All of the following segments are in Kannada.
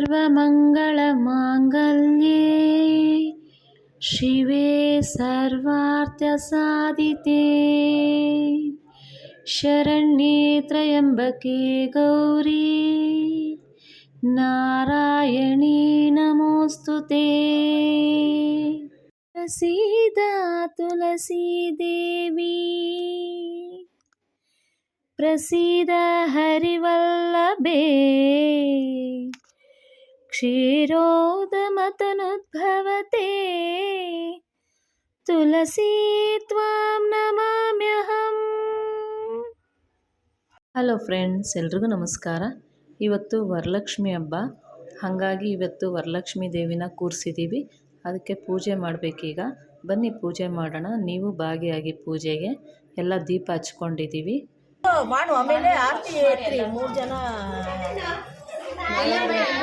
सर्वमङ्गलमाङ्गल्ये शिवे सर्वार्थसाधिते शरण्ये त्र्यम्बके गौरी नारायणी नमोऽस्तु ते प्रसीदा तुलसीदेवी प्रसीद हरिवल्लभे क्षीरोदमतनुद्भवते ತುಳಸಿ ತ್ವಾಂ ನಮಾಮ್ಯಹಂ ಹಲೋ ಫ್ರೆಂಡ್ಸ್ ಎಲ್ರಿಗೂ ನಮಸ್ಕಾರ ಇವತ್ತು ವರಲಕ್ಷ್ಮಿ ಹಬ್ಬ ಹಾಗಾಗಿ ಇವತ್ತು ವರಲಕ್ಷ್ಮಿ ದೇವಿನ ಕೂರಿಸಿದ್ದೀವಿ ಅದಕ್ಕೆ ಪೂಜೆ ಮಾಡಬೇಕೀಗ ಬನ್ನಿ ಪೂಜೆ ಮಾಡೋಣ ನೀವು ಭಾಗಿಯಾಗಿ ಪೂಜೆಗೆ ಎಲ್ಲ ದೀಪ ಹಚ್ಕೊಂಡಿದ್ದೀವಿ ಮಾಡು ಆಮೇಲೆ ಆರತಿ ಎತ್ರಿ ಮೂರು ಜನ ತಗೋ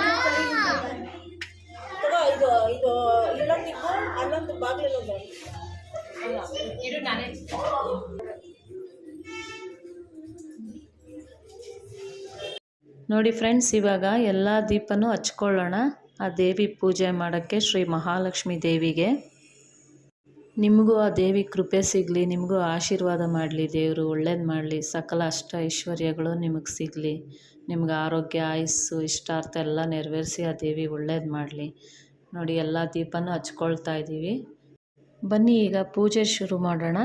ಇದು ಇದು ಇಲ್ಲೊಂದಿದ್ದು ಅಲ್ಲೊಂದು ಬಾಗಿಲಲ್ಲೊಂದು ನೋಡಿ ಫ್ರೆಂಡ್ಸ್ ಇವಾಗ ಎಲ್ಲ ದೀಪನೂ ಹಚ್ಕೊಳ್ಳೋಣ. ಆ ದೇವಿ ಪೂಜೆ ಮಾಡೋಕ್ಕೆ ಶ್ರೀ ಮಹಾಲಕ್ಷ್ಮಿ ದೇವಿಗೆ. ನಿಮಗೂ ಆ ದೇವಿ ಕೃಪೆ ಸಿಗಲಿ ನಿಮಗೂ ಆಶೀರ್ವಾದ ಮಾಡಲಿ ದೇವರು ಒಳ್ಳೇದು ಮಾಡಲಿ. ಸಕಲ ಅಷ್ಟ ಐಶ್ವರ್ಯಗಳು ನಿಮಗೆ ಸಿಗಲಿ. ನಿಮ್ಗೆ ಆರೋಗ್ಯ, ಆಯಸ್ಸು, ಇಷ್ಟಾರ್ಥ ಎಲ್ಲ ನೆರವೇರಿಸಿ ಆ ದೇವಿ ಒಳ್ಳೇದು ಮಾಡಲಿ. ನೋಡಿ, ಎಲ್ಲ ದೀಪನೂ ಹಚ್ಕೊಳ್ತಾ ಇದ್ದೀವಿ ಬನ್ನಿ, ಈಗ ಪೂಜೆ ಶುರು ಮಾಡೋಣ.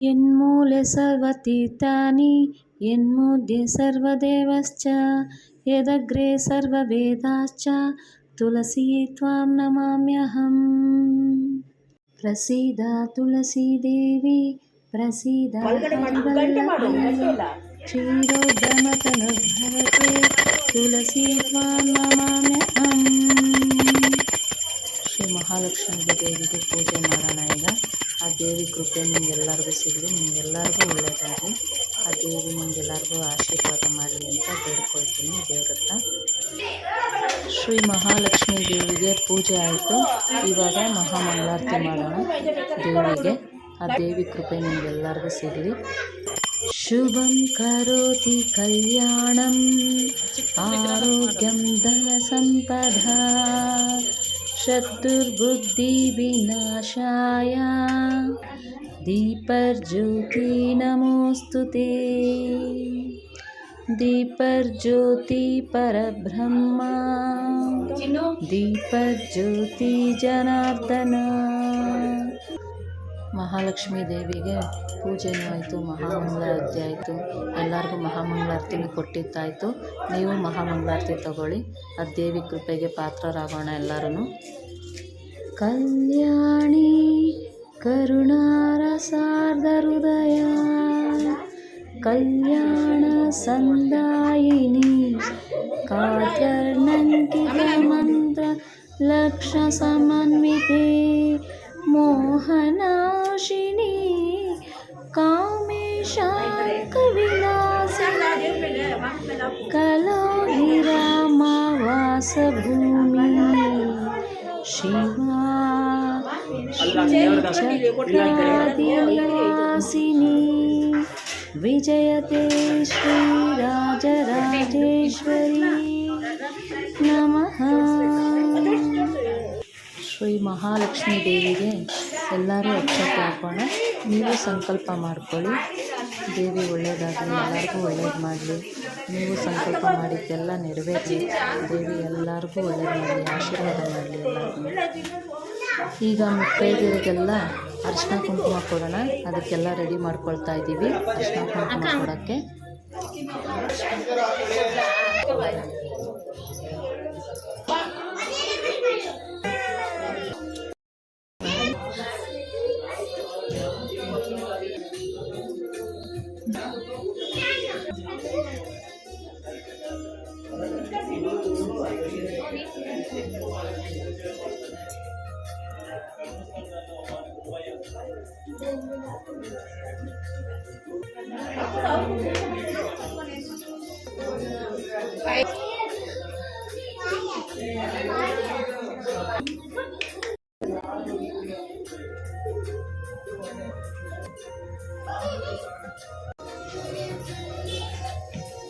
ಯನ್ಮೂಲೆ ಸರ್ವತೀರ್ಥಾನಿ ಸರ್ವ ಸರ್ವದೇವಶ್ಚ ಯದಗ್ರೆ ಸರ್ವವೇದಾಶ್ಚ ತುಳಸಿ ತ್ವಾಂ ನಮಾಮ್ಯಹಂ. ಪ್ರಸೀದ ತುಳಸಿ ದೇವಿ, ಪ್ರಸೀದ ಕ್ಷೀರೋದ್ಯಮತನುದ್ಭವತೆ ತುಳಸಿ ತ್ವಾಂ ಶ್ರೀ ಮಹಾಲಕ್ಷ್ಮಿ ದೇವಿಗೆ ಪೂಜೆ ಮಾಡೋಣ ಈಗ ಆ ದೇವಿ ಕೃಪೆ ನಿಮಗೆಲ್ಲರಿಗೂ ಸಿಗಲಿ, ನಿಮಗೆಲ್ಲರಿಗೂ ಒಳ್ಳೆಯದಾಗಲಿ. ಆ ದೇವಿ ನಿಮಗೆಲ್ಲರಿಗೂ ಆಶೀರ್ವಾದ ಮಾಡಲಿ ಅಂತ ಬೇಡ್ಕೊಳ್ತೀನಿ ದೇವ್ರ ಶ್ರೀ ಮಹಾಲಕ್ಷ್ಮಿ ದೇವಿಗೆ ಪೂಜೆ ಆಯಿತು. ಇವಾಗ ಮಹಾಮಂಗಳಾರತಿ ಮಾಡೋಣ ದೇವಿಗೆ. ಆ ದೇವಿ ಕೃಪೆ ನಿಮಗೆಲ್ಲರಿಗೂ ಸಿಗಲಿ. शुभम करोति कल्याणम् आरोग्यं धनसम्पदा शत्रुर्बुद्धिविनाशाय। दीपर्ज्योति नमोऽस्तु ते। दीपर्ज्योति परब्रह्मा। दीपर्ज्योति जनार्दना। ಮಹಾಲಕ್ಷ್ಮೀ ದೇವಿಗೆ ಪೂಜೆಯೂ ಆಯಿತು, ಮಹಾಮಂಗಳಾರತಿ ಆಯಿತು. ಎಲ್ಲರಿಗೂ ಮಹಾಮಂಗಳಾರತಿನೂ ಕೊಟ್ಟಿದ್ದಾಯಿತು. ನೀವು ಮಹಾಮಂಗಳಾರತಿ ತಗೊಳ್ಳಿ. ಆ ದೇವಿ ಕೃಪೆಗೆ ಪಾತ್ರರಾಗೋಣ ಎಲ್ಲರೂ ಕಲ್ಯಾಣಿ ಕರುಣಾರಸಾರ್ಧಹೃದಯ ಕಲ್ಯಾಣ ಸಂದಾಯಿನಿ ಕಾತರ್ನಂಕಿತ ಮಂತ್ರ, ಲಕ್ಷ ಸಮನ್ವಿತೆ ವಿಜಯತೆ ಶ್ರೀರಾಜರಾಜೇಶ್ವರಿ ನಮಃ. ಶ್ರೀ ಮಹಾಲಕ್ಷ್ಮೀ ದೇವಿಗೆ ಎಲ್ಲರೂ ಅಕ್ಷತೆ ಹಾಕೋಣ ನೀವು ಸಂಕಲ್ಪ ಮಾಡ್ಕೊಳ್ಳಿ. ದೇವಿ ಒಳ್ಳೆಯದಾಗಲಿ ಎಲ್ಲರಿಗೂ ಒಳ್ಳೇದು ಮಾಡಲಿ. ನೀವು ಸಂಕಲ್ಪ ಮಾಡಿದ್ದೆಲ್ಲ ನೆರವೇರಲಿ. ದೇವಿ ಎಲ್ಲರಿಗೂ ಒಳ್ಳೇದು ಮಾಡಲಿ ಆಶೀರ್ವಾದ ಮಾಡಲಿ ಎಲ್ಲರಿಗೂ. ಈಗ ಮುತ್ತೈದೆಯರಿಗೆಲ್ಲ ಅರಿಶಿನ ಕುಂಕುಮ ಕೊಡೋಣ ಅದಕ್ಕೆಲ್ಲ ರೆಡಿ ಮಾಡ್ಕೊಳ್ತಾ ಇದ್ದೀವಿ ಅರಿಶಿನ ಕುಂಕುಮ ಕೊಡೋಕ್ಕೆ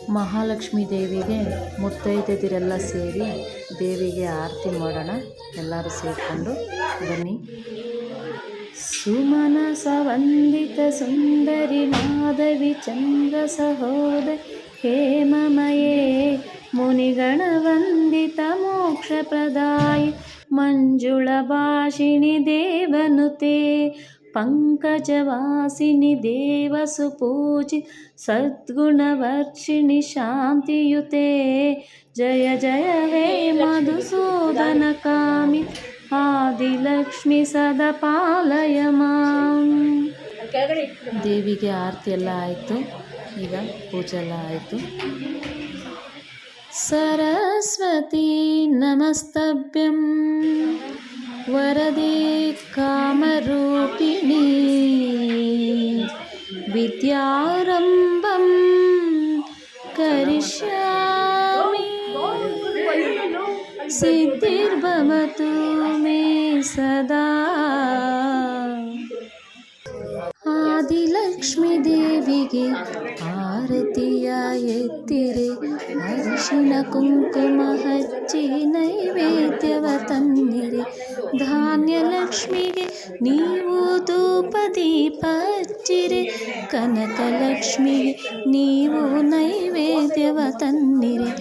ಮಹಾಲಕ್ಷ್ಮೀ ದೇವಿಗೆ ಮುತ್ತೈದೆದಿರೆಲ್ಲ ಸೇರಿ ದೇವಿಗೆ ಆರತಿ ಮಾಡೋಣ. ಎಲ್ಲರೂ ಸೇರಿಕೊಂಡು ಬನ್ನಿ. सुमनसवन्दितसुन्दरि माधवि चन्द्रसहोदर हे ममये मुनिगणवन्दितमोक्षप्रदाय मञ्जुळभाषिणि देवनुते पङ्कजवासिनि देवसुपूजित सद्गुणवर्षिणि शान्तियुते जय जय हे मधुसूदनकामि ಸದ್ಗುಣವರ್ಷಿಣಿ ಶಾಂತಿಯುತೆ ಜಯ ಜಯ ಹೇ ಮಧುಸೂದನ ಕಾಮಿ ಆದಿಲಕ್ಷ್ಮಿ ಸದಾ ಪಾಲಯ ಮಾಂ ಕೆಳಗಡೆ ಇಟ್ಟು ದೇವಿಗೆ ಆರತಿ ಎಲ್ಲ ಆಯಿತು ಈಗ ಪೂಜೆ ಎಲ್ಲ ಆಯಿತು ಸರಸ್ವತಿ ನಮಸ್ತಭ್ಯಂ ವರದೆ ಕಾಮರೂಪಿಣಿ ವಿದ್ಯಾರಂಭಂ ಕರಿಷ್ಯಾಮಿ ಸಿದ್ಧಿರ್ಭವತು ಮೇ ಸದಾ ಆದಿಲಕ್ಷ್ಮಿ ದೇವಿಗೆ ಆರತಿಯ ಎತ್ತಿರೆ ಅರಿಶಿನ ಕುಂಕುಮ ಹಚ್ಚಿ ನೈವೇದ್ಯವ ತನ್ನಿರೆ ಧಾನ್ಯಲಕ್ಷ್ಮಿಗೆ ನೀವು ಧೂಪ ದೀಪ ಕನಕಲಕ್ಷ್ಮಿ ಕನಕಲಕ್ಷ್ಮಿಗೆ ನೀವು ನೈವೇದ್ಯವ ತನ್ನಿರಿ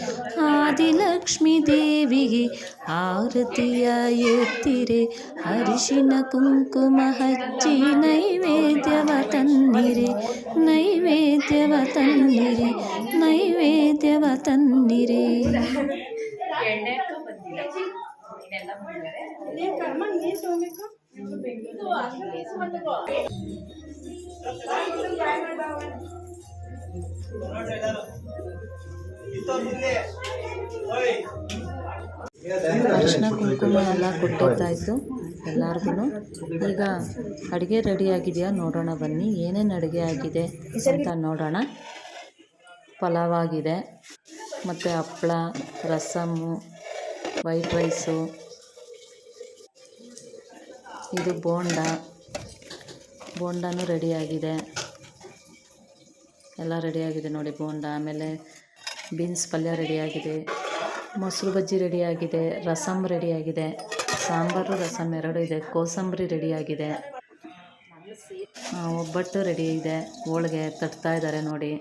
ಆದಿಲಕ್ಷ್ಮಿ ದೇವಿಗೆ ಆರತಿಯ ಎತ್ತಿರೆ. ಅರಿಶಿನ ಕುಂಕುಮ ಹಚ್ಚಿ ನೈವೇದ್ಯವ ತನ್ನಿರಿ ನೈವೇದ್ಯವ ತನ್ನಿರಿ ನೈವೇದ್ಯವ ತನ್ನಿರೆ ನೀ ಕರ್ಮ ಅರಿಶಿನ ಕುಂಕುಮ ಎಲ್ಲ ಕೊಟ್ಟಿದ್ದಾಯಿತು ಎಲ್ಲರಿಗೂ ಈಗ ಅಡುಗೆ ರೆಡಿ ಆಗಿದೆಯಾ ನೋಡೋಣ ಬನ್ನಿ, ಏನೇನು ಅಡುಗೆ ಆಗಿದೆ ಅಂತ ನೋಡೋಣ. ಪಲಾವ್ ಆಗಿದೆ, ಮತ್ತು ಹಪ್ಪಳ ರಸಮ್ಮು, ವೈಟ್ ರೈಸು. ಇದು ಬೋಂಡ. ರೆಡಿ ರೆಡಿಯಾಗಿದೆ. ಎಲ್ಲ ರೆಡಿಯಾಗಿದೆ ನೋಡಿ ಬೋಂಡ. ಆಮೇಲೆ ಬೀನ್ಸ್ ಪಲ್ಯ ರೆಡಿಯಾಗಿದೆ. ಮೊಸರು ಬಜ್ಜಿ ರೆಡಿಯಾಗಿದೆ. ರಸಮ್ ರೆಡಿಯಾಗಿದೆ. ಸಾಂಬಾರು ರಸಮ್ ಎರಡು ಇದೆ. ಕೋಸಂಬರಿ ರೆಡಿಯಾಗಿದೆ. ಒಬ್ಬಟ್ಟು ರೆಡಿ ಇದೆ. ಹೋಳಿಗೆ ತಟ್ತಾ ಇದ್ದಾರೆ ನೋಡಿ.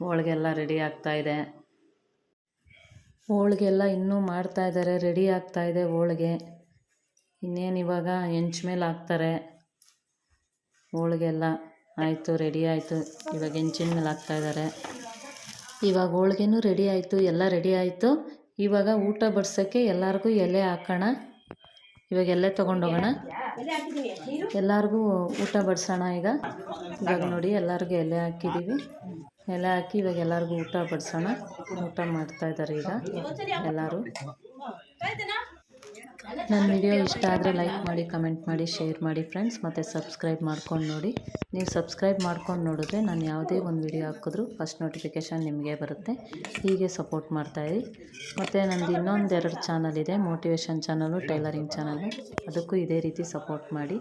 ಹೋಳಿಗೆ ಎಲ್ಲ ರೆಡಿ ಆಗ್ತಾ ಇದೆ. ಹೋಳಿಗೆ ಎಲ್ಲ ಇನ್ನೂ ಮಾಡ್ತಾ ಇದ್ದಾರೆ. ರೆಡಿ ಆಗ್ತಾ ಇದೆ ಹೋಳ್ಗೆ. ಇನ್ನೇನು ಇವಾಗ ಹೆಂಚು ಮೇಲೆ ಹಾಕ್ತಾರೆ. ಹೋಳಿಗೆಲ್ಲ ಆಯಿತು, ರೆಡಿ ಆಯಿತು. ಇವಾಗ ಹೆಂಚಿನ ಮೇಲೆ ಹಾಕ್ತಾ ಇದ್ದಾರೆ ಇವಾಗ ಹೋಳಿಗೆನೂ ರೆಡಿ ಆಯಿತು, ಎಲ್ಲ ರೆಡಿ ಆಯಿತು. ಇವಾಗ ಊಟ ಬಡ್ಸೋಕ್ಕೆ ಎಲ್ಲರಿಗೂ ಎಲೆ ಹಾಕೋಣ. ಇವಾಗ ಎಲೆ ತೊಗೊಂಡೋಗೋಣ ಎಲ್ಲರಿಗೂ ಊಟ ಬಡಿಸೋಣ ಈಗ. ಇವಾಗ ನೋಡಿ ಎಲ್ಲರಿಗೂ ಎಲೆ ಹಾಕಿದ್ದೀವಿ ಎಲೆ ಹಾಕಿ ಇವಾಗ ಎಲ್ಲರಿಗೂ ಊಟ ಬಡಿಸೋಣ. ಊಟ ಮಾಡ್ತಾ ಇದ್ದಾರೆ ಈಗ ಎಲ್ಲರೂ. ನನ್ನ ವಿಡಿಯೋ ಇಷ್ಟ ಆದರೆ ಲೈಕ್ ಮಾಡಿ ಕಮೆಂಟ್ ಮಾಡಿ ಶೇರ್ ಮಾಡಿ ಫ್ರೆಂಡ್ಸ್ ಮತ್ತು ಸಬ್ಸ್ಕ್ರೈಬ್ ಮಾಡ್ಕೊಂಡು ನೋಡಿ. ನೀವು ಸಬ್ಸ್ಕ್ರೈಬ್ ಮಾಡ್ಕೊಂಡು ನೋಡಿದ್ರೆ ನಾನು ಯಾವುದೇ ಒಂದು ವಿಡಿಯೋ ಹಾಕಿದ್ರೂ ಫಸ್ಟ್ ನೋಟಿಫಿಕೇಷನ್ ನಿಮಗೆ ಬರುತ್ತೆ. ಹೀಗೆ ಸಪೋರ್ಟ್ ಮಾಡ್ತಾಯಿರಿ ಮತ್ತು ನಂದು ಇನ್ನೊಂದು ಎರಡು ಚಾನಲ್ ಇದೆ ಮೋಟಿವೇಶನ್ ಚಾನಲು ಟೈಲರಿಂಗ್ ಚಾನಲು ಅದಕ್ಕೂ ಇದೇ ರೀತಿ ಸಪೋರ್ಟ್ ಮಾಡಿ.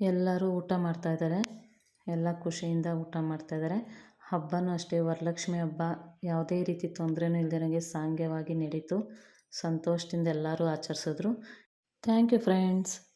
ಎಲ್ಲರೂ ಊಟ ಮಾಡ್ತಾಯಿದ್ದಾರೆ ಎಲ್ಲ ಖುಷಿಯಿಂದ ಊಟ ಮಾಡ್ತಾಯಿದ್ದಾರೆ ಹಬ್ಬನೂ ಅಷ್ಟೇ, ವರಲಕ್ಷ್ಮಿ ಹಬ್ಬ ಯಾವುದೇ ರೀತಿ ತೊಂದರೆನೂ ನನಗೆ ಸಾಂಗ್ಯವಾಗಿ ನಡೀತು. ಸಂತೋಷದಿಂದ ಎಲ್ಲರೂ ಆಚರಿಸಿದ್ರು. Thank you friends.